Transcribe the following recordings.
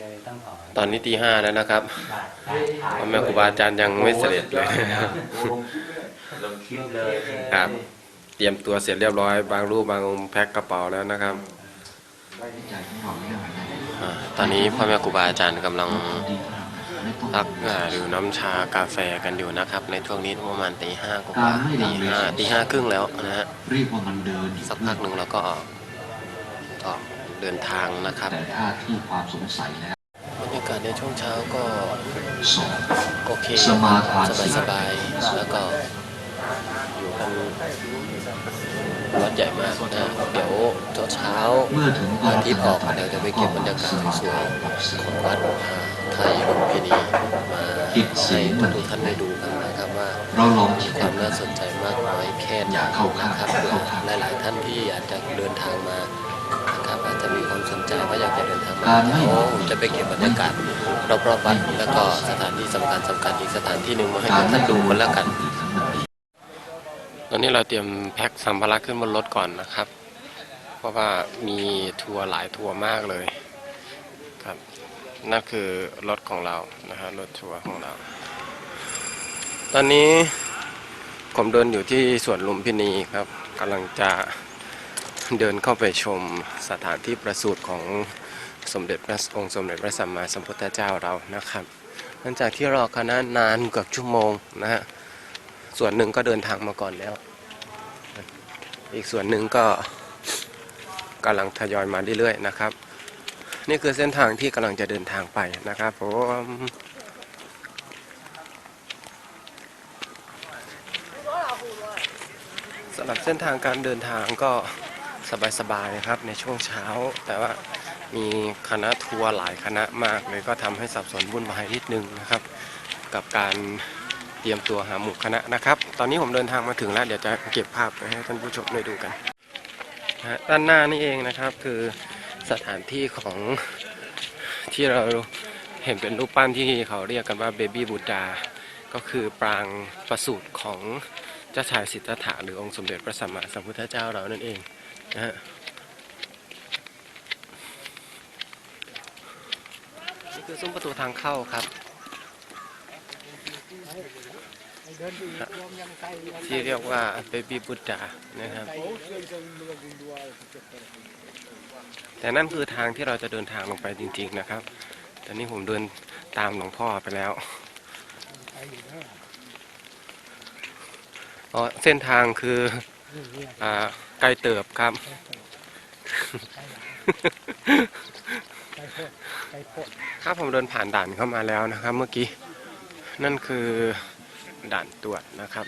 เลยต้องขอตอนนี้ตีห้าแล้วนะครับบัตรถ่ายถ่ายพ่อแม่ครูบาอาจารย์ยังไม่เสด็จเลยลงคลิปเลยครับ เตรียมตัวเสร็จเรียบร้อย บางรูปบางองค์แพ็คกระเป๋าแล้วนะครับอ่าตอนนี้พ่อแม่ครูบาอาจารย์กำลังพักอ่าดื่มน้ำชากาแฟกันอยู่นะครับ ในช่วงนี้ประมาณตีห้ากว่าๆตีห้าตีห้าครึ่งแล้วนะฮะเรียกว่ามันเดินสักพักหนึ่งเราก็ออกออก เดินทางนะครับ แต่ถ้าที่ความสงสัยแล้วบรรยากาศในช่วงเช้าก็สองโอเคสมาทานสบายสบายๆแล้วก็อยู่กันวัดใหญ่มากนะเดี๋ยวเช้าเมื่อถึงๆอาทิตย์ออกเดี๋ยวจะไปเก็บบรรยากาศสวยๆของวัดไทยลุมพินีมาให้ทุกท่านได้ดูกันนะครับว่าเราลองมีคิดความน่าสนใจมากน้อยแค่ไหนนะครับเผื่อหลายๆท่านที่อาจจะเดินทางมานะครับ กจะเดินทางมาเดี๋ยวผมจะไปเก็บบรรยากาศรอบๆวัดแล้วก็สถานที่สำคัญสำคัญอีกสถานที่หนึ่งมาให้ทุกท่านดูกันแล้วกัน ตอนนี้เราเตรียมแพ็คสัมภาระขึ้นบนรถก่อนนะครับ เพราะว่ามีทัวร์หลายทัวร์มากเลยครับนั่นคือรถของเรานะฮะรถทัวร์ของเรา ตอนนี้ผมเดินอยู่ที่สวนลุมพินีครับกำลังจะเดินเข้าไปชมสถานที่ประสูติของ สมเด็จพระองค์สมเด็จพระสัมมาสัมพุทธเจ้าเรานะครับ หลังจากที่รอคณะนานเกือบชั่วโมงนะฮะ ส่วนหนึ่งก็เดินทางมาก่อนแล้ว อีกส่วนหนึ่งก็กำลังทยอยมาเรื่อยๆนะครับ นี่คือเส้นทางที่กำลังจะเดินทางไปนะครับผมสำหรับเส้นทางการเดินทางก็สบายๆนะครับในช่วงเช้า แต่ว่า มีคณะทัวร์หลายคณะมากเลยก็ทำให้สับสนวุ่นวายนิดนึงนะครับ กับการเตรียมตัวหาหมู่คณะนะครับ ตอนนี้ผมเดินทางมาถึงแล้วเดี๋ยวจะเก็บภาพไว้ให้ท่านผู้ชมได้ดูกันนะฮะด้านหน้านี่เองนะครับคือสถานที่ของที่เราเห็นเป็นรูปปั้นที่เขาเรียกกันว่าเบบี้บูดา ก็คือปรางประสูติของเจ้าชายสิทธัตถะหรือองค์สมเด็จพระสัมมาสัมพุทธเจ้าเรานั่นเองนะฮะ คือซุ้มประตูทางเข้าครับ ที่เรียกว่าเบบีบุตดานะครับ แต่นั่นคือทางที่เราจะเดินทางลงไปจริง ๆนะครับ ตอนนี้ผมเดินตามหลวงพ่อไปแล้วเส้นทางคืออไกลเติบครับ ครับผมเดินผ่านด่านเข้ามาแล้วนะครับ เมื่อกี้นั่นคือด่านตรวจนะครับ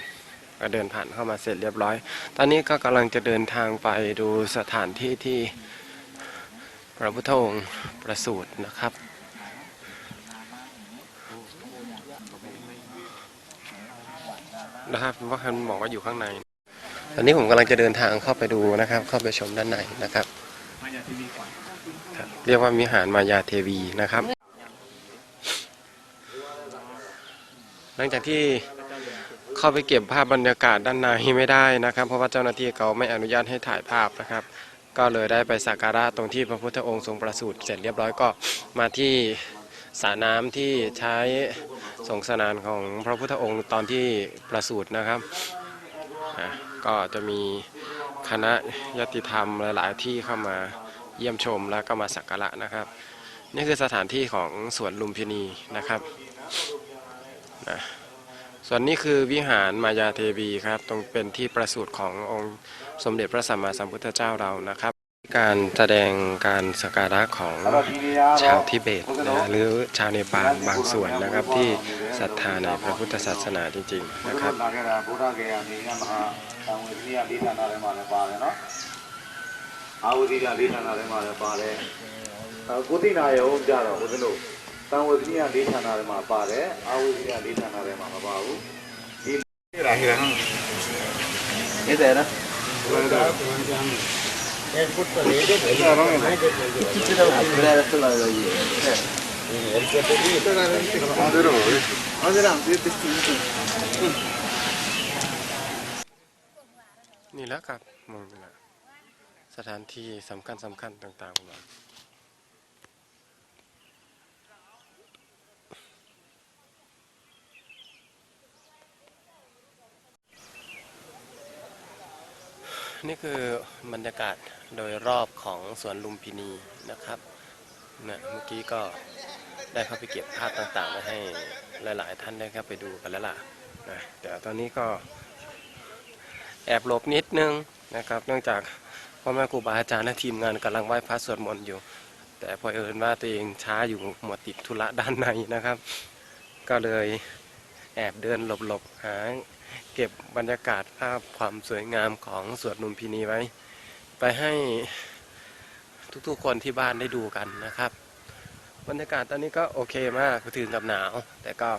ก็เดินผ่านเข้ามาเสร็จเรียบร้อย ตอนนี้ก็กำลังจะเดินทางไปดูสถานที่ที่พระพุทธองค์ประสูตินะครับนะครับว่าคันบอกว่าอยู่ข้างใน ตอนนี้ผมกำลังจะเดินทางเข้าไปดูนะครับ เข้าไปชมด้านในนะครับ เรียกว่าวิหารมายาเทวีนะครับ หลังจากที่เข้าไปเก็บภาพบรรยากาศด้านในไม่ได้นะครับ เพราะว่าเจ้าหน้าที่เขาไม่อนุญาตให้ถ่ายภาพนะครับ ก็เลยได้ไปสักการะตรงที่พระพุทธองค์ทรงประสูติเสร็จเรียบร้อยก็มาที่สระน้ำที่ใช้สงสนานของพระพุทธองค์ตอนที่ประสูตินะครับ ก็จะมีคณะยติธรรมหลาย ๆ ที่เข้ามา เยี่ยมชมแล้วก็มาสักการะนะครับ นี่คือสถานที่ของสวนลุมพินีนะครับนะส่วนนี้คือวิหารมายาเทวีครับ ตรงเป็นที่ประสูติขององค์สมเด็จพระสัมมาสัมพุทธเจ้าเรานะครับ การแสดงการสักการะของชาวทิเบตนะหรือชาวเนปาลบางส่วนนะครับที่ศรัทธาในพระพุทธศาสนาจริง ๆ นะครับ အာဝတိကလေးဌာနထဲမှာလည်းပါတယ်ကိုတိနာရုံကြတော့ဦးဇင်းတို့တန်ဝတိကလေးဌာနထဲမှာပါတယ်အာဝတိကလေးဌာနထဲမှာမပါဘူးဒီရာဟိရာဟမ်အဲ့ဒါရာဘယ်ဒါဘယ်ဒါအဲ့ဖုတ်တယ်လေဒီကရောင်းနေတယ်ဒီချစ်တော့ဘယ်လိုလဲလို့ရေးတယ်အဲ့ဒီကတည်းကတော်တော်လေးအောင်ကြရောအောင်ကြရောဒီတက်တီးနေလာကမောင်လာ สถานที่สำคัญสำคัญต่างๆมานี่คือบรรยากาศโดยรอบของสวนลุมพินีนะครับเนะเมื่อกี้ก็ได้เข้าไปเก็บภาพต่างๆมาให้หลาย ๆ ท่านได้เข้าไปดูกันแล้วล่ะนะแต่ตอนนี้ก็แอบหลบนิดนึงนะครับ เนื่องจาก พ่อแม่ครูบาอาจารย์และทีมงานกำลังไหว้พระสวดมนต์อยู่ แต่พอเอิญว่าตัวเองช้าอยู่หมดติดธุระด้านในนะครับ ก็เลยแอบเดินหลบๆหาเก็บบรรยากาศภาพความสวยงามของสวนลุมพินีไว้ ไปให้ทุกๆคนที่บ้านได้ดูกันนะครับ บรรยากาศตอนนี้ก็โอเคมากถึงกับหนาว แต่ก็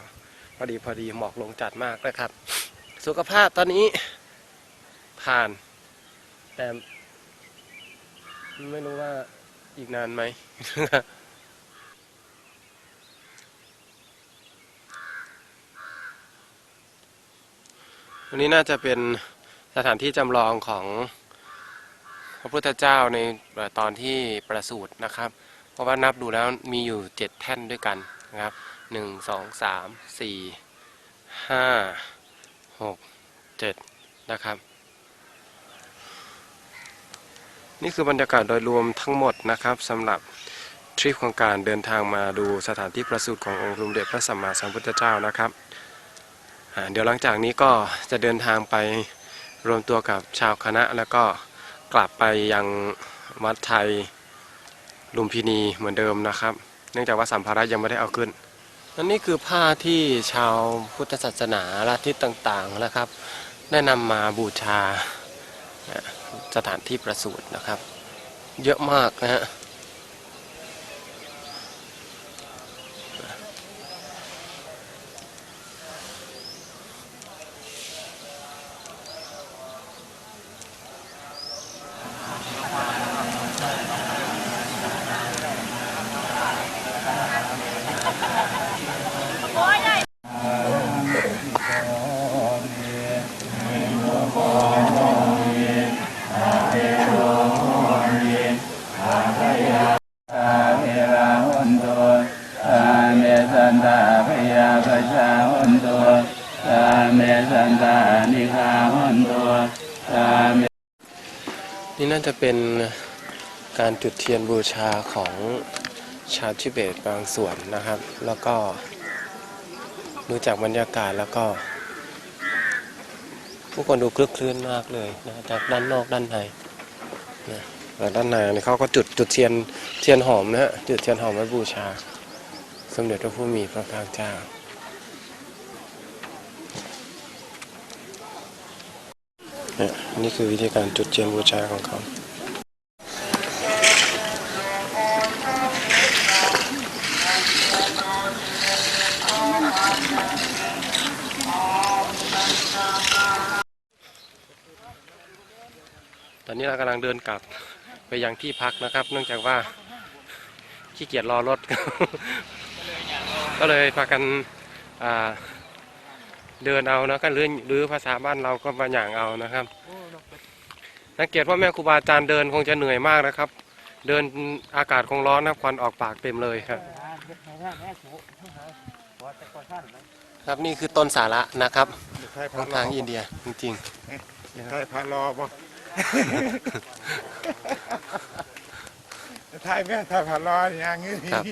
พอดีพอดีหมอกลงจัดมากนะครับ สุขภาพตอนนี้ผ่านแต่ ไม่รู้ว่าอีกนานไหมวันนี้น่าจะเป็นสถานที่จำลองของพระพุทธเจ้าในตอนที่ประสูตินะครับ เพราะว่านับดูแล้วมีอยู่เจ็ดแท่นด้วยกันนะครับหนึ่งสองสามสี่ห้าหกเจ็ดนะครับ นี่คือบรรยากาศโดยรวมทั้งหมดนะครับสำหรับทริปของการเดินทางมาดูสถานที่ประสูติขององค์สมเด็จพระสัมมาสัมพุทธเจ้านะครับเดี๋ยวหลังจากนี้ก็จะเดินทางไปรวมตัวกับชาวคณะ แล้วก็กลับไปยังวัดไทยลุมพินีเหมือนเดิมนะครับ เนื่องจากว่าสัมภาระยังไม่ได้เอาขึ้นนั่นนี่คือผ้าที่ชาวพุทธศาสนาลัทธิต่างๆนะครับ ได้นำมาบูชา สถานที่ประสูตินะครับ เยอะมากนะฮะ จะเป็นการจุดเทียนบูชาของชาวทิเบตบางส่วนนะครับ แล้วก็ดูจากบรรยากาศแล้วก็ ผู้คนดูคลึกคลื้นมากเลยนะจากด้านนอกด้านในนะแต่ด้านในนี่เขาก็จุดจุดเทียนเทียนหอมนะฮะจุดเทียนหอมไว้บูชา สมเด็จพระผู้มีพระภาคเจ้า นี่ยนี่คือวิธีการจุดเทียนบูชาของเขาตอนนี้เรากำลังเดินกลับไปยังที่พักนะครับ เนื่องจากว่าขี้เกียจรอรถ ก็เลยพากันอ่า เดินเอานะก็เลื่อนหรือภาษาบ้านเราก็มาอย่างเอานะครับสังเกตว่าแม่ครูบาอาจารย์เดินคงจะเหนื่อยมากนะครับ เดินอากาศคงร้อนนะควันออกปากเต็มเลยครับครับนี่คือต้นสาระนะครับของทางอินเดียจริงใช่พารอบ่ไทยแม่ถ้าพารออย่างงี้ครับ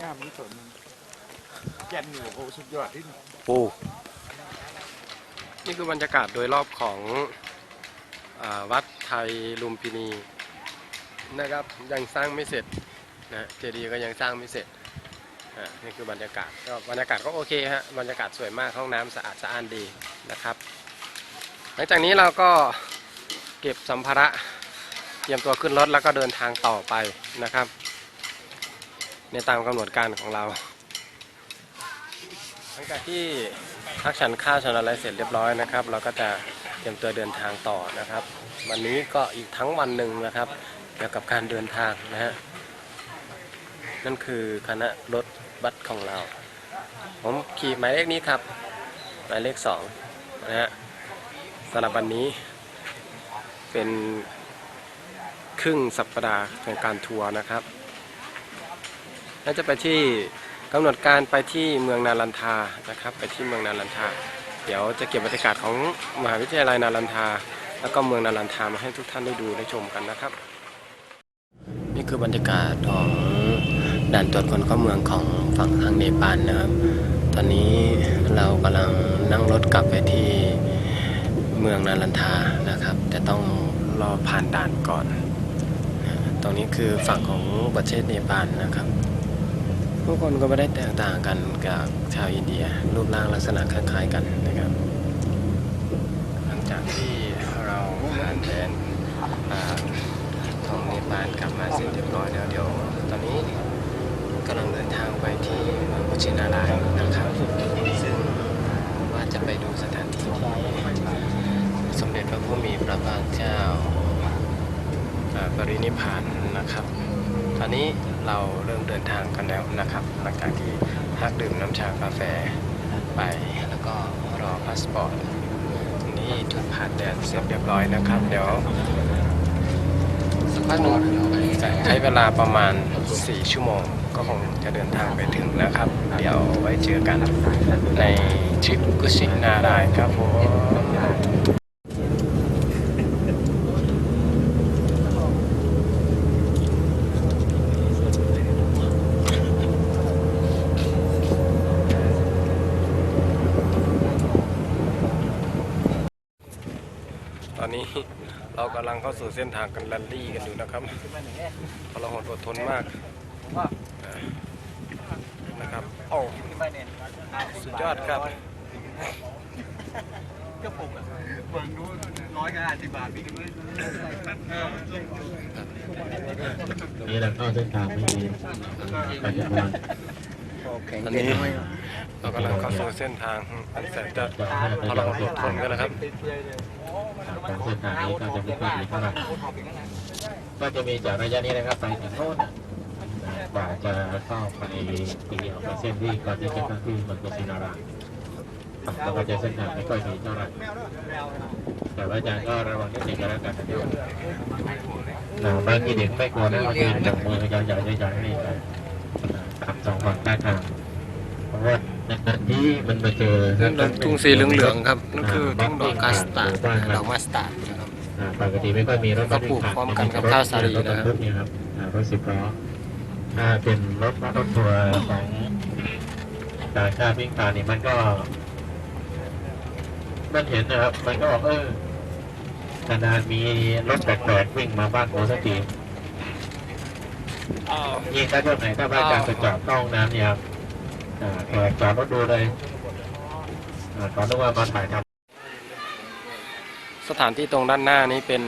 งามนี่สน แก่นอยู่โอ้สุดยอดที่ๆโอ้นี่คือบรรยากาศโดยรอบของอาวัดไทยลุมพินีนะครับยังสร้างไม่เสร็จนะเจดีย์ก็ยังสร้างไม่เสร็จอ่านี่คือบรรยากาศก็บรรยากาศก็โอเคฮะบรรยากาศสวยมากห้องน้ำสะอาดสะอ้านดีนะครับ หลังจากนี้เราก็เก็บสัมภาระเตรียมตัวขึ้นรถแล้วก็เดินทางต่อไปนะครับ ในตามกำหนดการของเรา หลังจากที่พักฉันข้าวฉันอะไรเสร็จเรียบร้อยนะครับ เราก็จะเตรียมตัวเดินทางต่อนะครับ วันนี้ก็อีกทั้งวันหนึ่งนะครับ เกี่ยวกับการเดินทางนะฮะนั่นคือคณะรถบัสของเรา ผมขี่หมายเลขนี้ครับ หมายเลขสองนะฮะสำหรับวันนี้เป็นครึ่งสัปดาห์ของการทัวร์นะครับน่าจะไปที่ กำหนดการไปที่เมืองนาลันทานะครับ ไปที่เมืองนาลันทา เดี๋ยวจะเก็บบรรยากาศของมหาวิทยาลัยนาลันทา แล้วก็เมืองนารันทามาให้ทุกท่านได้ดูได้ชมกันนะครับ นี่คือบรรยากาศของด่านตรวจคนเข้าเมืองของฝั่งทางเนปาลนะครับ ตอนนี้เรากำลังนั่งรถกลับไปที่เมืองนารันทานะครับแต่ต้องรอผ่านด่านก่อน ตรงนี้คือฝั่งของประเทศเนปาลนะครับ ผู้คนก็ไม่ได้แตกต่างกันกับชาวอินเดีย รูปร่างลักษณะคล้ายๆกันนะครับ หลังจากที่เราผ่านแดนของเนปาลกลับมาเสร็จเรียบร้อยแล้วเดี๋ยว ตอนนี้กำลังเดินทางไปที่เมืองกุชินารายนะครับซึ่งว่าจะไปดูสถานที่ที่สมเด็จพระผู้มีพระภาคเจ้าปรินิพานนะครับ อนนี้เราเริ่มเดินทางกันแล้วนะครับ หลังจากที่พักดื่มน้ำชากาแฟไปแล้วก็รอพาสปอร์ตทีนี้จุดผ่านแดนเสร็จเรียบร้อยนะครับ เดี๋ยวสักพักนึงใช้เวลาประมาณ 4 ชั่วโมง ก็คงจะเดินทางไปถึงนะครับ เดี๋ยวไว้เจอกันในทริปกุชินารายครับผม ต อนนี้เรากำลังเข้าสู่เส้นทางกันแรลลี่กันอยู่นะครับพลหดอดทนมากนะครับโอ้สุดยอดครับก็ปลุกอะเบิ่งดูร้อยกับห้าสิบบาทพี่กันเลยนี่เราเข้าเส้นทางไม่ดีไปจากบ้านตอนนี้เรากำลังเข้าสู่เส้นทางแสนจะจากห้าไปพลจากหดอดทนกันนะครับ ทางเส้นทางนี้ก็จะไม่ค่อยดีเท่าไหร่ก็จะมีจากระยะนี้นะครับไปถึงโน่นนะกว่าจะเข้าไปตีออกไปเส้นที่ก่อนที่จะเข้าที่เมืองกุชินาราแล้วก็จะเส้นทางไม่ค่อยดีเท่าไหร่แต่ว่าอาจารย์ก็ระวังนิดหนึ่งก็แล้วกันนะครับาบางทีเด็กไม่กลัวนะบางทีจับมือใหญ่ๆใหญ่ๆนี่ไปตามสองฝั่งข้าทางเพราะว่า ในที่มันมาเจอนั่นทุ่งสีเหลืองๆครับนั่นคือทุ่งดอกกาสตาร์ดดอกมาสตาร์ดนะครับอ่าปกติไม่ค่อยมีรถก็ปลูกพร้อมกันกับข้าวสาลีรถบรนะรครับทุกเนี่ยครับอ่ารถสิบล้อถ้าเป็นรถรถทัวร์ของต่างชาติวิ่งผ่านนี่มันก็ มันเห็นนะครับ มันก็บอกเออนานๆมีรถแปลกๆวิ่งมาบ้านโอสักทียิ่งถ้าช่วงไหนถ้าบ้านการไปจอดเข้าห้องน้ำเนี่ยครับอ่าแขก จอดรถดูเลยอ่าตอนนึกว่ามาถ่ายทำสถานที่ตรงด้านหน้านี้เป็น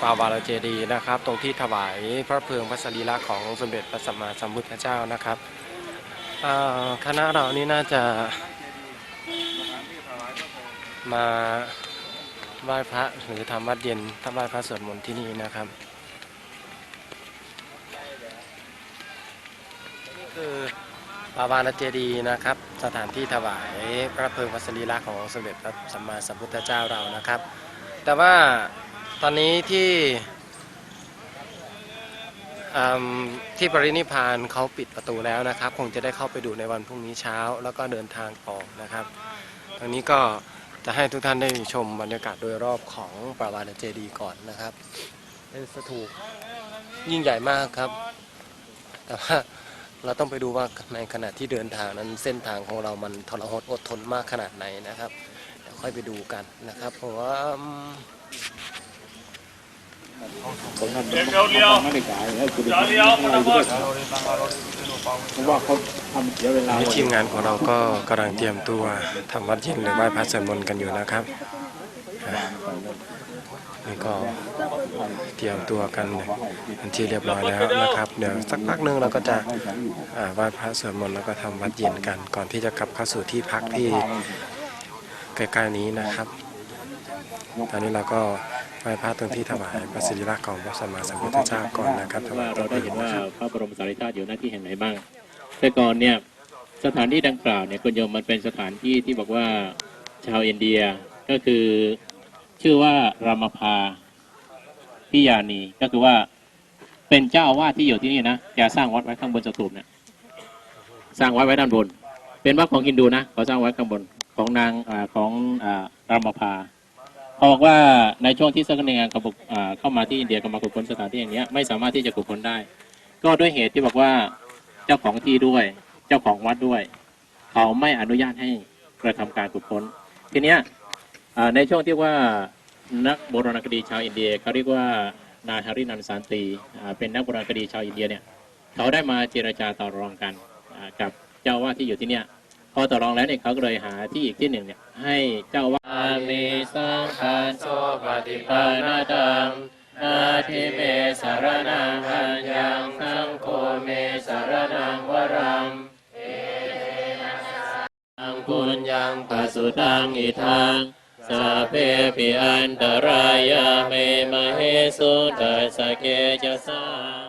ปาวาลเจดีนะครับ ตรงที่ถวายพระเพลิงพระสรีระของสมเด็จพระสัมมาสัมพุทธเจ้านะครับคณะเรานี่น่าจะมาไหว้พระหรือทำวัดเย็นทำไหว้พระสวดมนต์ที่นี่นะครับนี่คือ ปาวาลเจดีนะครับ สถานที่ถวายพระเพลิงพระสรีระของสมเด็จพระสัมมาสัมพุทธเจ้าเรานะครับ แต่ว่าตอนนี้ที่ที่ปรินิพานเขาปิดประตูแล้วนะครับ คงจะได้เข้าไปดูในวันพรุ่งนี้เช้า แล้วก็เดินทางออกนะครับตอนนี้ก็จะให้ทุกท่านได้ชมบรรยากาศโดยรอบของปราวาลเจดีก่อนนะครับ เป็นสถูปยิ่งใหญ่มากครับ แต่ว่า เราต้องไปดูว่าในขณะที่เดินทางนั้นเส้นทางของเรามันทรหดอดทนมากขนาดไหนนะครับเดี๋ยวค่อยไปดูกันนะครับเพราะว่าอืมนี่ทีมงานของเราก็กำลังเตรียมตัวทำวัดเย็นหรือไหว้พระสวดมนต์กันอยู่นะครับอ่านี่ก็ เตรียมตัวกันเป็นที่เรียบร้อยแล้วนะครับเดี๋ยวสักพักหนึงเราก็จะไหว้พระสวดมนต์แล้วก็ทำวัดเย็นกัน ก่อนที่จะกลับเข้าสู่ที่พักที่ใกล้ๆนี้นะครับ ตอนนี้เราก็ไหว้พระตรงที่ถวายพระศิริรักษ์ของพระสัมมาสัมพุทธเจ้าก่อนนะครับถวายว่าพระเพลิเราได้เห็นว่าพระบรมสารีริกธาตุอยู่หน้าที่แห่งไหนบ้าง แต่ก่อนเนี่ยสถานที่ดังกล่าวเนี่ยคุณโยมมันเป็นสถานที่ที่บอกว่าชาวอินเดียก็คือชื่อว่ารามพา พิยานีก็คือว่าเป็นเจ้าอาวาสที่อยู่ที่นี่นะจะสร้างวัดไว้ข้างบนสถูปเนี่ยสร้างวัดไว้ด้านบน เป็นวัดของฮินดูนะเขาสร้างไว้ข้างบนของนางอของอรามพาเขาบอกว่าในช่วงที่เซอร์กันงานเขาบอกอ่าเข้ามาที่อินเดียก็มาขุดค้นสถานที่อย่างเนี้ยไม่สามารถที่จะขุดค้นได้ ก็ด้วยเหตุที่บอกว่าเจ้าของที่ด้วย เจ้าของวัดด้วย เขาไม่อนุญาตให้กระทำการขุดค้น ทีเนี้ยในช่วงที่ว่า นักโบราณคดีชาวอินเดียเขาเรียกว่านายฮารินันสานตีอ่าเป็นนักโบราณคดีชาวอินเดียเนี่ยเขาได้มาเจรจาต่อรองกันอ่ากับเจ้าอาว่าสที่อยู่ที่เนี่ยพอต่อรองแล้วเนี่ยเขาก็เลยหาที่อีกที่หนึ่งเนี่ยให้เจ้าอาว่าสมีสังฆาโสปฏิปานาตังนาทิเมสารนังอัญญังสังโฆเมสารนังวรังอังคุญยังปัสสุตังอิทัง สัพเพปิอันตรายาเมมเหสุตัสสะเกจะสา